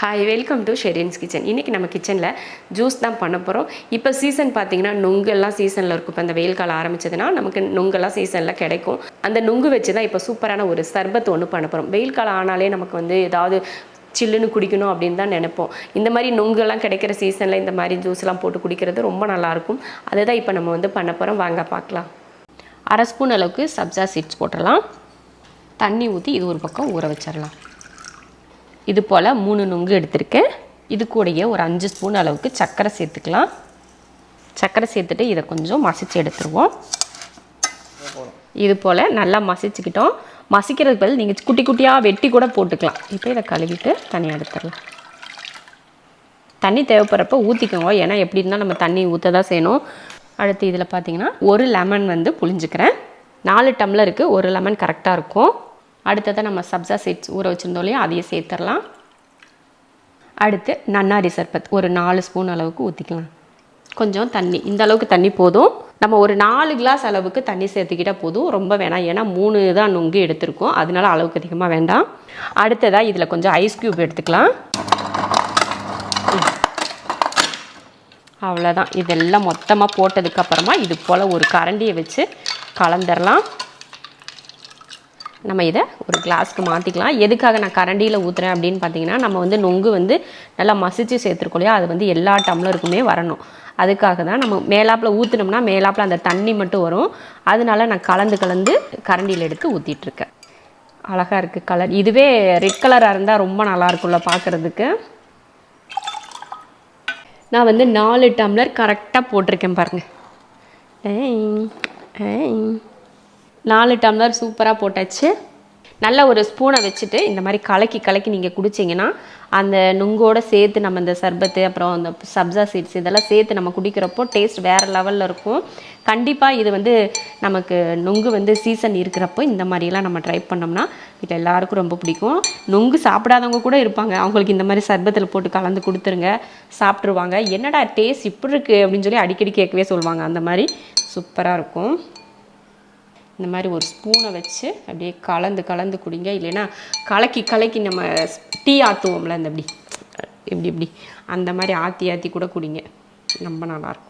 Hi welcome to Sherin's kitchen இன்றைக்கி நம்ம கிச்சனில் ஜூஸ் தான் பண்ண போகிறோம் இப்போ சீசன் பார்த்தீங்கன்னா நுங்கெல்லாம் சீசனில் இருக்கும். இப்போ அந்த வெயில் காலம் ஆரம்பிச்சதுன்னா நமக்கு நுங்கெல்லாம் சீசனில் கிடைக்கும். அந்த நுங்கு வச்சு தான் இப்போ சூப்பரான ஒரு சர்பத் ஒன்று பண்ண போகிறோம் வெயில் காலம் ஆனாலே நமக்கு வந்து ஏதாவது சில்லுன்னு குடிக்கணும் அப்படின்னு தான் நினைப்போம். இந்த மாதிரி நுங்கெல்லாம் கிடைக்கிற சீசனில் இந்த மாதிரி ஜூஸ்லாம் போட்டு குடிக்கிறது ரொம்ப நல்லாயிருக்கும் அதை தான் இப்போ நம்ம வந்து பண்ண போகிறோம் வாங்க பார்க்கலாம் அரை ஸ்பூன் அளவுக்கு சப்ஜா சீட்ஸ் போட்டுடலாம். தண்ணி ஊற்றி இது ஒரு பக்கம் ஊற வச்சிடலாம். இது போல் மூணு நுங்கு எடுத்திருக்கேன். இது கூடயே ஒரு அஞ்சு ஸ்பூன் அளவுக்கு சர்க்கரை சேர்த்துக்கலாம். சர்க்கரை சேர்த்துட்டு இதை கொஞ்சம் மசிச்சு எடுத்துருவோம். இது போல் நல்லா மசிச்சுக்கிட்டோம். மசிக்கிறதுக்கு பதில் நீங்கள் குட்டி குட்டியாக வெட்டி கூட போட்டுக்கலாம். இப்போ இதை கழுவிட்டு தனியாக எடுத்துடலாம். தண்ணி தேவைப்படுறப்ப ஊற்றிக்கோங்க ஏன்னா எப்படி இருந்தால் நம்ம தண்ணி ஊற்ற தான் செய்யணும். அடுத்து இதில் பார்த்தீங்கன்னா ஒரு லெமன் வந்து புளிஞ்சுக்கிறேன் நாலு டம்ளருக்கு ஒரு லெமன் கரெக்டாக இருக்கும். அடுத்ததாக நம்ம சப்ஜா சீட்ஸ் ஊற வச்சுருந்தோம் இல்லையா அதையே சேர்த்துடலாம். அடுத்து நன்னாரி சர்பத் ஒரு நாலு ஸ்பூன் அளவுக்கு ஊற்றிக்கலாம் கொஞ்சம் தண்ணி இந்த அளவுக்கு தண்ணி போதும். நம்ம ஒரு நாலு கிளாஸ் அளவுக்கு தண்ணி சேர்த்துக்கிட்டால் போதும். ரொம்ப வேணாம் ஏன்னா மூணு தான் நொங்கு எடுத்திருக்கோம். அதனால அளவுக்கு அதிகமாக வேண்டாம். அடுத்ததாக இதில் கொஞ்சம் ஐஸ் க்யூப் எடுத்துக்கலாம். அவ்வளோதான் இதெல்லாம் மொத்தமாக போட்டதுக்கப்புறமா இது போல் ஒரு கரண்டியை வச்சு கலந்துடலாம். நம்ம இதை ஒரு கிளாஸ்க்கு மாற்றிக்கலாம் எதுக்காக நான் கரண்டியில் ஊற்றுறேன் அப்படின்னு பார்த்தீங்கன்னா நம்ம வந்து நொங்கு வந்து நல்லா மசிச்சு சேர்த்துருக்கோம் இல்லையா? அது வந்து எல்லா டம்ளருக்குமே வரணும். அதுக்காக தான் நம்ம மேலாப்பில் ஊற்றினோம்னா மேலாப்பில் அந்த தண்ணி மட்டும் வரும். அதனால நான் கலந்து கலந்து கரண்டியில் எடுத்து ஊற்றிட்டுருக்கேன் அழகாக இருக்குது கலர் இதுவே ரெட் கலராக இருந்தால் ரொம்ப நல்லா இருக்கும்ல பார்க்குறதுக்கு. நான் வந்து நாலு டம்ளர் கரெக்டாக போட்டிருக்கேன் பாருங்கள் ஏய் ஏய். நாலு டம்ளர் சூப்பராக போட்டாச்சு. நல்ல ஒரு ஸ்பூனை வச்சுட்டு இந்த மாதிரி கலக்கி கலக்கி நீங்கள் குடிச்சிங்கன்னா அந்த நுங்கோடு சேர்த்து நம்ம இந்த சர்பத்து அப்புறம் அந்த சப்ஜா சீட்ஸ் இதெல்லாம் சேர்த்து நம்ம குடிக்கிறப்போ டேஸ்ட் வேறு லெவலில் இருக்கும். கண்டிப்பாக இது வந்து நமக்கு நுங்கு வந்து சீசன் இருக்கிறப்போ இந்த மாதிரிலாம் நம்ம ட்ரை பண்ணோம்னா வீட்டில் எல்லாருக்கும் ரொம்ப பிடிக்கும். நுங்கு சாப்பிடாதவங்க கூட இருப்பாங்க. அவங்களுக்கு இந்த மாதிரி சர்பத்தில் போட்டு கலந்து கொடுத்துருங்க சாப்பிட்ருவாங்க என்னடா டேஸ்ட் இப்படி இருக்குது அப்படின்னு சொல்லி அடிக்கடி கேட்கவே சொல்லுவாங்க. அந்த மாதிரி சூப்பராக இருக்கும். இந்த மாதிரி ஒரு ஸ்பூனை வச்சு அப்படியே கலந்து கலந்து குடிங்க. இல்லைன்னா கலக்கி கலக்கி நம்ம டீ ஆற்றுவோம்ல இந்த இப்படி இப்படி இப்படி. அந்த மாதிரி ஆற்றி ஆற்றி கூட குடிங்க. ரொம்ப நல்லாயிருக்கும்